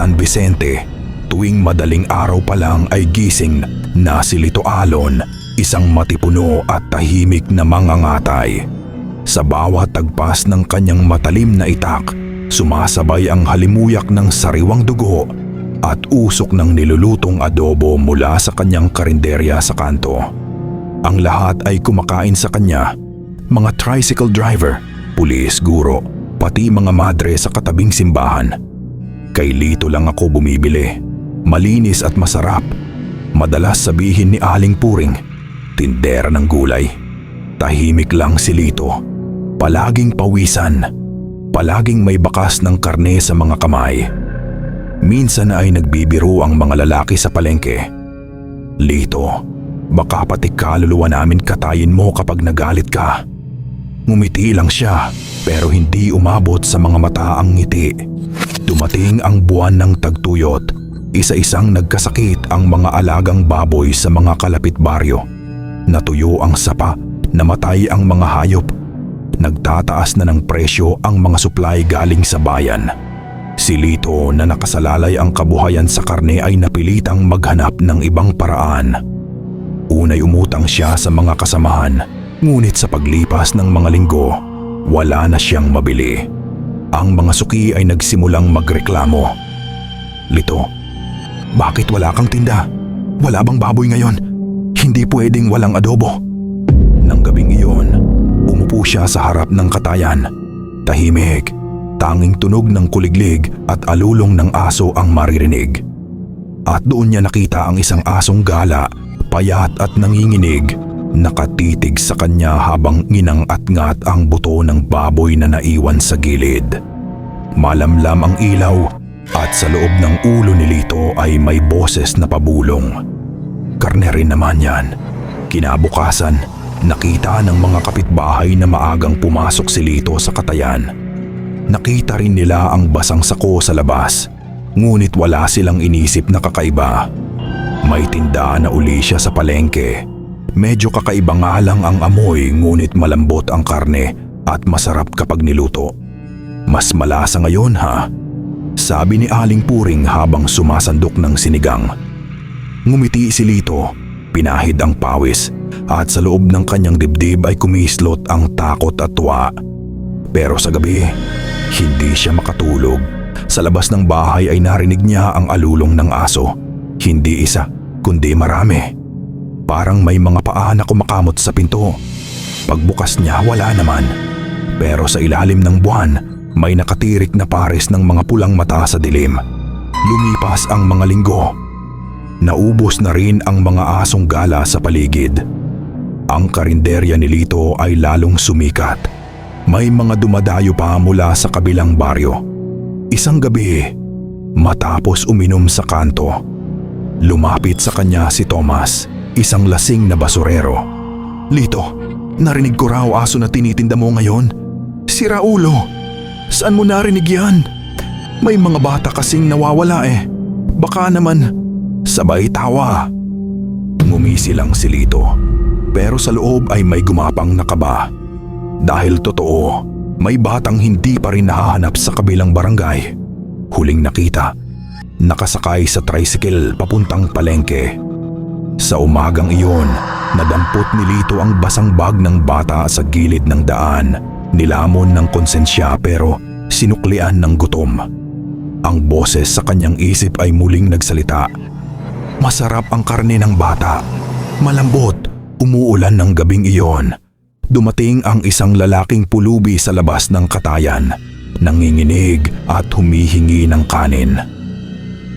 San Vicente. Tuwing madaling araw pa lang ay gising na si Lito Alon, isang matipuno at tahimik na mangangatay. Sa bawat tagpas ng kanyang matalim na itak, sumasabay ang halimuyak ng sariwang dugo at usok ng nilulutong adobo mula sa kanyang karinderya sa kanto. Ang lahat ay kumakain sa kanya, mga tricycle driver, pulis, guro, pati mga madre sa katabing simbahan. Kay Lito lang ako bumibili. Malinis at masarap. Madalas sabihin ni Aling Puring, tindera ng gulay. Tahimik lang si Lito. Palaging pawisan. Palaging may bakas ng karne sa mga kamay. Minsan ay nagbibiro ang mga lalaki sa palengke. Lito, baka pati kaluluwa namin katayin mo kapag nagalit ka. Ngumiti lang siya pero hindi umabot sa mga mata ang ngiti. Dumating ang buwan ng tagtuyot. Isa-isang nagkasakit ang mga alagang baboy sa mga kalapit baryo. Natuyo ang sapa, namatay ang mga hayop. Nagtataas na ng presyo ang mga supply galing sa bayan. Si Lito na nakasalalay ang kabuhayan sa karne ay napilitang maghanap ng ibang paraan. Unay umutang siya sa mga kasamahan, ngunit sa paglipas ng mga linggo, wala na siyang mabili. Ang mga suki ay nagsimulang magreklamo. Lito, bakit wala kang tinda? Wala bang baboy ngayon? Hindi pwedeng walang adobo. Nang gabing iyon, umupo siya sa harap ng katayan. Tahimik, tanging tunog ng kuliglig at alulong ng aso ang maririnig. At doon niya nakita ang isang asong gala, payat at nanginginig, nakatitig sa kanya habang nginang-at-ngat ang buto ng baboy na naiwan sa gilid. Malamlam ang ilaw at sa loob ng ulo ni Lito ay may boses na pabulong. Karne rin naman yan. Kinabukasan, nakita ng mga kapitbahay na maagang pumasok si Lito sa katayan. Nakita rin nila ang basang sako sa labas, ngunit wala silang inisip na kakaiba. May tinda na uli siya sa palengke. Medyo kakaiba nga lang ang amoy ngunit malambot ang karne at masarap kapag niluto. Mas malasa ngayon ha? Sabi ni Aling Puring habang sumasandok ng sinigang. Ngumiti si Lito, pinahid ang pawis at sa loob ng kanyang dibdib ay kumislot ang takot at tuwa. Pero sa gabi, hindi siya makatulog. Sa labas ng bahay ay narinig niya ang alulong ng aso. Hindi isa, kundi marami. Parang may mga paa na kumakamot sa pinto. Pagbukas niya, wala naman. Pero sa ilalim ng buwan, may nakatirik na pares ng mga pulang mata sa dilim. Lumipas ang mga linggo. Naubos na rin ang mga asong gala sa paligid. Ang karinderya ni Lito ay lalong sumikat. May mga dumadayo pa mula sa kabilang baryo. Isang gabi, matapos uminom sa kanto, lumapit sa kanya si Thomas, isang lasing na basurero. Lito, narinig ko raw aso na tinitinda mo ngayon. Si Raulo, saan mo narinig yan? May mga bata kasing nawawala eh. Baka naman, sabay tawa. Ngumisi lang si Lito, pero sa loob ay may gumapang nakaba. Dahil totoo, may batang hindi pa rin nahahanap sa kabilang barangay. Huling nakita, nakasakay sa tricycle papuntang palengke. Sa umagang iyon, nadampot ni Lito ang basang bag ng bata sa gilid ng daan. Nilamon ng konsensya pero sinuklian ng gutom. Ang boses sa kanyang isip ay muling nagsalita. Masarap ang karne ng bata. Malambot, umuulan ng gabing iyon. Dumating ang isang lalaking pulubi sa labas ng katayan, nanginginig at humihingi ng kanin.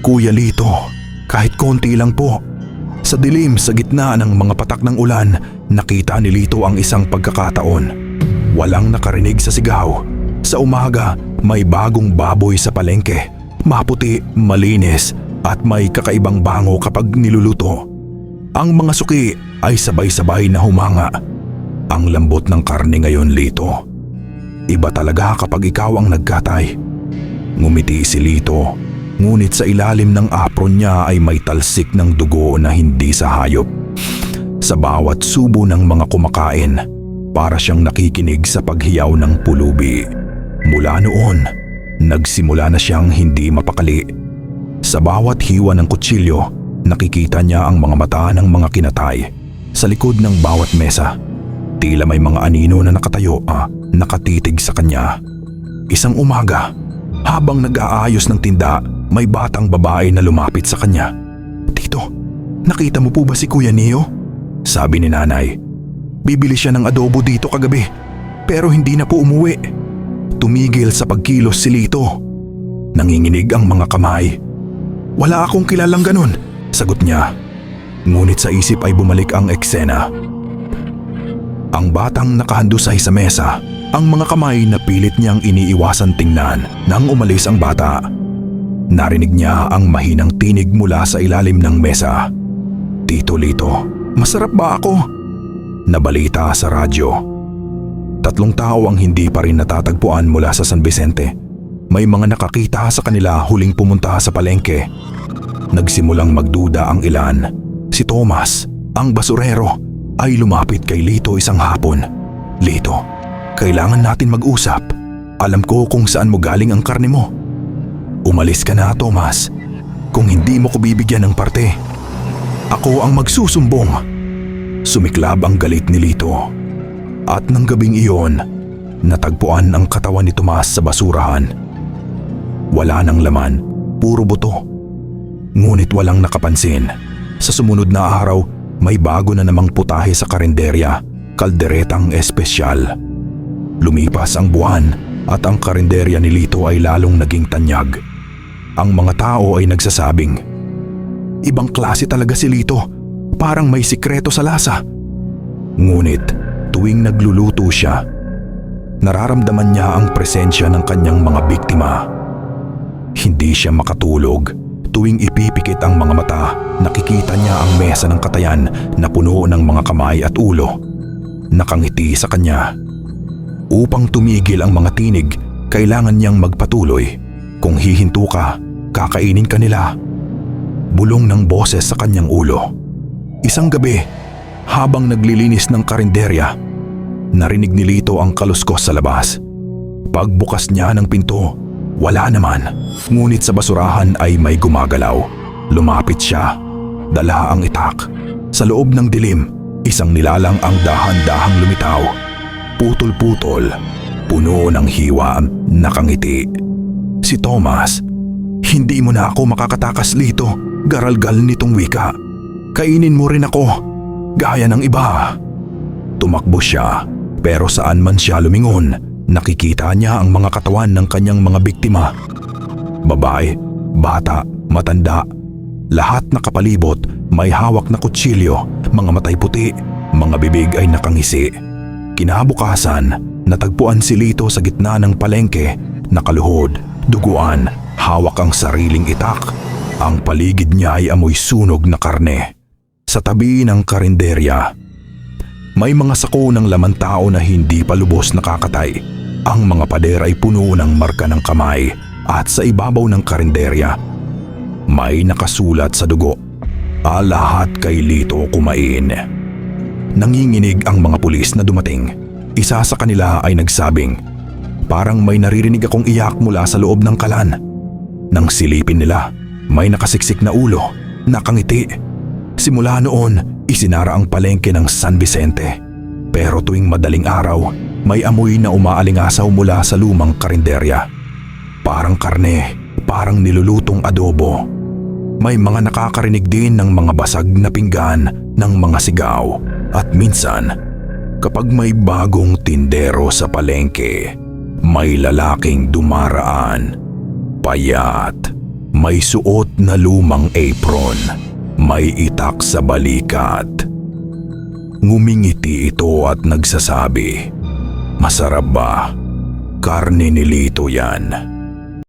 Kuya Lito, kahit konti lang po. Sa dilim sa gitna ng mga patak ng ulan, nakita ni Lito ang isang pagkakataon. Walang nakarinig sa sigaw. Sa umaga, may bagong baboy sa palengke. Maputi, malinis, at may kakaibang bango kapag niluluto. Ang mga suki ay sabay-sabay na humanga. Ang lambot ng karne ngayon, Lito. Iba talaga kapag ikaw ang nagkatay. Ngumiti si Lito, ngunit sa ilalim ng apron niya ay may talsik ng dugo na hindi sa hayop. Sa bawat subo ng mga kumakain, para siyang nakikinig sa paghiyaw ng pulubi. Mula noon, nagsimula na siyang hindi mapakali. Sa bawat hiwa ng kutsilyo, nakikita niya ang mga mata ng mga kinatay sa likod ng bawat mesa. Tila may mga anino na nakatayo, ah, nakatitig sa kanya. Isang umaga, habang nag-aayos ng tinda, may batang babae na lumapit sa kanya. Tito, nakita mo po ba si Kuya Neo? Sabi ni nanay. Bibili siya ng adobo dito kagabi, pero hindi na po umuwi. Tumigil sa pagkilos si Lito. Nanginginig ang mga kamay. Wala akong kilalang ganun, sagot niya. Ngunit sa isip ay bumalik ang eksena. Ang batang nakahandusay sa mesa, ang mga kamay na pilit niyang iniiwasan tingnan nang umalis ang bata. Narinig niya ang mahinang tinig mula sa ilalim ng mesa. Tito Lito, masarap ba ako? Nabalita sa radyo. Tatlong tao ang hindi pa rin natatagpuan mula sa San Vicente. May mga nakakita sa kanila huling pumunta sa palengke. Nagsimulang magduda ang ilan. Si Thomas, ang basurero, ay lumapit kay Lito isang hapon. Lito, kailangan natin mag-usap. Alam ko kung saan mo galing ang karne mo. Umalis ka na, Thomas. Kung hindi mo ko bibigyan ng parte, ako ang magsusumbong. Sumiklab ang galit ni Lito. At ng gabing iyon, natagpuan ang katawan ni Tomas sa basurahan. Wala nang laman, puro buto. Ngunit walang nakapansin. Sa sumunod na araw, may bago na namang putahe sa karinderya, kalderetang espesyal. Lumipas ang buwan at ang karinderya ni Lito ay lalong naging tanyag. Ang mga tao ay nagsasabing, Ibang klase talaga si Lito, parang may sikreto sa lasa. Ngunit tuwing nagluluto siya, nararamdaman niya ang presensya ng kanyang mga biktima. Hindi siya makatulog. Tuwing ipipikit ang mga mata, nakikita niya ang mesa ng katayan na puno ng mga kamay at ulo. Nakangiti sa kanya. Upang tumigil ang mga tinig, kailangan niyang magpatuloy. Kung hihinto ka, kakainin ka nila. Bulong ng boses sa kanyang ulo. Isang gabi, habang naglilinis ng karinderya, narinig ni Lito ang kaluskos sa labas. Pagbukas niya ng pinto, wala naman. Ngunit sa basurahan ay may gumagalaw. Lumapit siya. Dala ang itak. Sa loob ng dilim, isang nilalang ang dahan-dahang lumitaw. Putol-putol, puno ng hiwa, nakangiti. Si Thomas, hindi mo na ako makakatakas lito, garalgal nitong wika. Kainin mo rin ako, gaya ng iba. Tumakbo siya, pero saan man siya lumingon, nakikita niya ang mga katawan ng kanyang mga biktima. Babae, bata, matanda, lahat nakapalibot, may hawak na kutsilyo, mga matay puti, mga bibig ay nakangisi. Kinabukasan, natagpuan si Lito sa gitna ng palengke, nakaluhod, duguan, hawak ang sariling itak. Ang paligid niya ay amoy sunog na karne. Sa tabi ng karinderya, may mga sako ng laman tao na hindi pa lubos nakakatay. Ang mga pader ay puno ng marka ng kamay at sa ibabaw ng karinderya, may nakasulat sa dugo. Ah, lahat kay Lito kumain. Nanginginig ang mga pulis na dumating. Isa sa kanila ay nagsabing, parang may naririnig akong iyak mula sa loob ng kalan. Nang silipin nila, may nakasiksik na ulo, nakangiti. Simula noon, isinara ang palengke ng San Vicente. Pero tuwing madaling araw, may amoy na umaalingasaw mula sa lumang karinderya. Parang karne, parang nilulutong adobo. May mga nakakarinig din ng mga basag na pinggan ng mga sigaw. At minsan, kapag may bagong tindero sa palengke, may lalaking dumaraan. Payat, may suot na lumang apron, may itak sa balikat. Ngumingiti ito at nagsasabi, Masarap ba? Karne ni Lito yan.